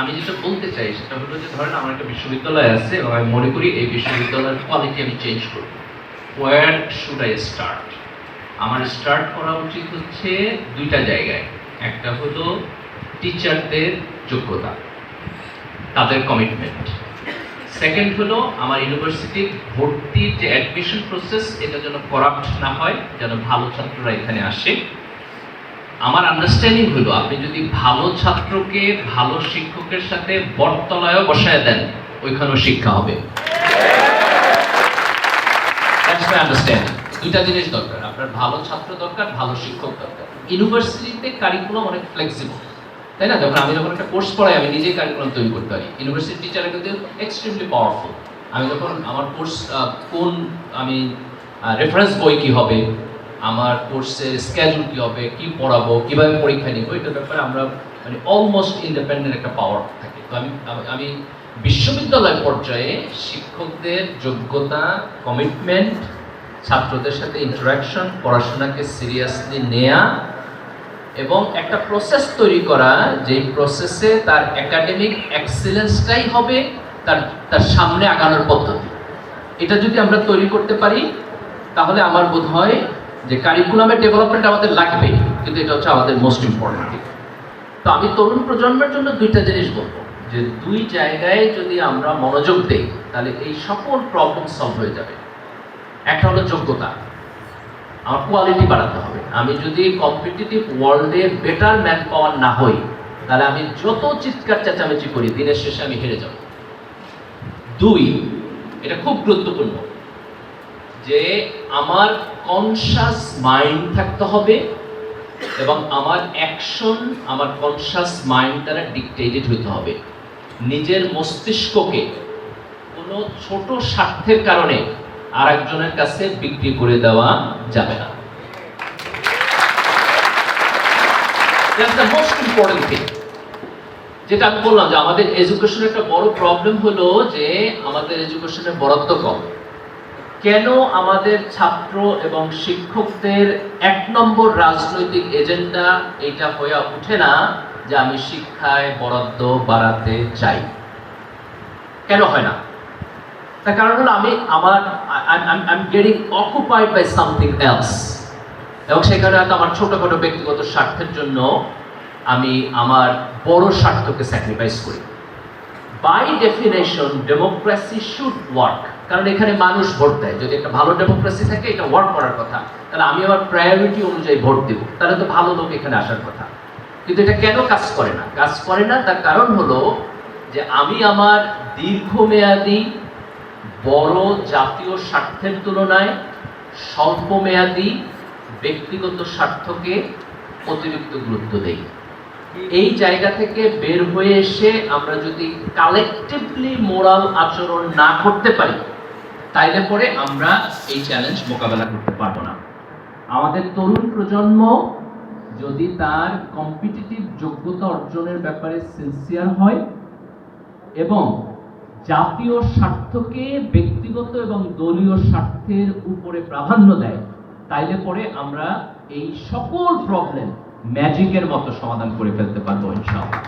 আমি যেটা বলতে চাই সেটা হলো যে ধরেন আমার একটা বিশ্ববিদ্যালয় আছে এবং আমি মনে করি এই বিশ্ববিদ্যালয়ের কোয়ালিটি আমি চেঞ্জ করব। ওয়ার শুড আই স্টার্ট আমার স্টার্ট করা উচিত হচ্ছে দুইটা জায়গায়। একটা হলো টিচারদের যোগ্যতা, তাদের কমিটমেন্ট সেকেন্ড হলো আমার ইউনিভার্সিটি ভর্তির যে অ্যাডমিশন প্রসেস এটা যেন করাপ্ট না হয়, যেন ভালো ছাত্ররা এখানে আসে। আমার আন্ডারস্ট্যান্ডিং হলো আপনি যদি ভালো ছাত্রকে, ভালো শিক্ষকের সাথে বটতলায়ও বসায় দেন, ওইখানেও শিক্ষা হবে। দুইটা জিনিস দরকার, আপনার ভালো ছাত্র দরকার, ভালো শিক্ষক দরকার। ইউনিভার্সিটিতে কারিকুলাম অনেক ফ্লেক্সিবল তাই না? যখন আমি যখন একটা কোর্স পড়াই, আমি নিজেই কারিকুলাম তৈরি করতে পারি। ইউনিভার্সিটি টিচাররা কিন্তু এক্সট্রিমলি পাওয়ারফুল আমি যখন আমার কোর্স কোন, আমি রেফারেন্স বই কি হবে আমার কোর্সের স্কেজুল কি হবে, কি পড়াবো, কীভাবে পরীক্ষা নিব, এটার ব্যাপারে আমরা মানে অলমোস্ট ইন্ডিপেন্ডেন্ট একটা পাওয়ার থাকে। তো আমি, আমি- আমি বিশ্ববিদ্যালয় পর্যায়ে শিক্ষকদের যোগ্যতা কমিটমেন্ট ছাত্রদের সাথে ইন্টারাকশন পড়াশোনাকে সিরিয়াসলি নেয়া এবং একটা প্রসেস তৈরি করা, যেই প্রসেসে তার একাডেমিক এক্সেলেন্সটাই হবে, তার তার সামনে আগানোর পদ্ধতি। এটা যদি আমরা তৈরি করতে পারি, তাহলে আমার বোধ হয় যে কারিকুলামের ডেভেলপমেন্ট আমাদের লাগবে, কিন্তু এটা হচ্ছে আমাদের মোস্ট ইম্পর্টেন্ট তো আমি তরুণ প্রজন্মের জন্য দুইটা জিনিস বলব, যে দুই জায়গায় যদি আমরা মনোযোগ দেই, তাহলে এই সকল প্রবলেম সলভ হয়ে যাবে। একটা হলো যোগ্যতা। আমার কোয়ালিটি বাড়াতে হবে। আমি যদি কম্পিটিটিভ ওয়ার্ল্ডে বেটার ম্যান পাওয়ার না হই, তাহলে আমি যত চিৎকার চেঁচামেচি করি, দিনের শেষে আমি হেরে যাব। দুই, এটা খুব গুরুত্বপূর্ণ। যে আমার কনসাস মাইন্ড থাকতে হবে এবং আমার অ্যাকশন আমার কনসাস মাইন্ড দ্বারা ডিকটেটেড হইতে হবে। নিজের মস্তিষ্ককে কোনো ছোট স্বার্থের কারণে আরেকজনের কাছে বিক্রি করে দেওয়া যাবে না. যেটা আমি বললাম যে আমাদের এডুকেশনের একটা বড় প্রবলেম হলো যে আমাদের এডুকেশনের বরাদ্দ কম। কেন আমাদের ছাত্র এবং শিক্ষকদের এক নম্বর রাজনৈতিক এজেন্ডা এটা হয়ে ওঠে না যে আমি শিক্ষায় বরাদ্দ বাড়াতে চাই? কেন হয় না? তার কারণ হলো আমি, আমার I getting occupied by something else এবং সেখানে হয়তো আমার ছোটখাটো ব্যক্তিগত স্বার্থের জন্য আমি আমার বড় স্বার্থকে স্যাক্রিফাইস করি। By definition democracy should work কারণ এখানে মানুষ ভোট দেয়। যদি একটা ভালো ডেমোক্রেসি থাকে, এটা ওয়ার্ক করার কথা। তাহলে আমি আমার প্রায়োরিটি অনুযায়ী ভোট দেব। তাহলে তো ভালো লোক এখানে আসার কথা। কিন্তু এটা কেন কাজ করে না? কাজ করে না তার কারণ হলো যে আমি আমার দীর্ঘমেয়াদী বড় জাতীয় স্বার্থের তুলনায় স্বল্পমেয়াদী ব্যক্তিগত স্বার্থকে অতিরিক্ত গুরুত্ব দেই। এই জায়গা থেকে বের হয়ে এসে আমরা যদি কালেকটিভলি মোরাল আচরণ না করতে পারি তাইলে পরে আমরা এই চ্যালেঞ্জ মোকাবেলা করতে পারব না। আমাদের তরুণ প্রজন্ম যদি তার কম্পিটিটিভ যোগ্যতা অর্জনের ব্যাপারে সিনসিয়ার হয় এবং জাতীয় স্বার্থকে ব্যক্তিগত এবং দলীয় স্বার্থের উপরে প্রাধান্য দেয়, তাইলে পরে আমরা এই সকল প্রবলেম ম্যাজিকের মতো সমাধান করে ফেলতে পারব, ইনশাআল্লাহ।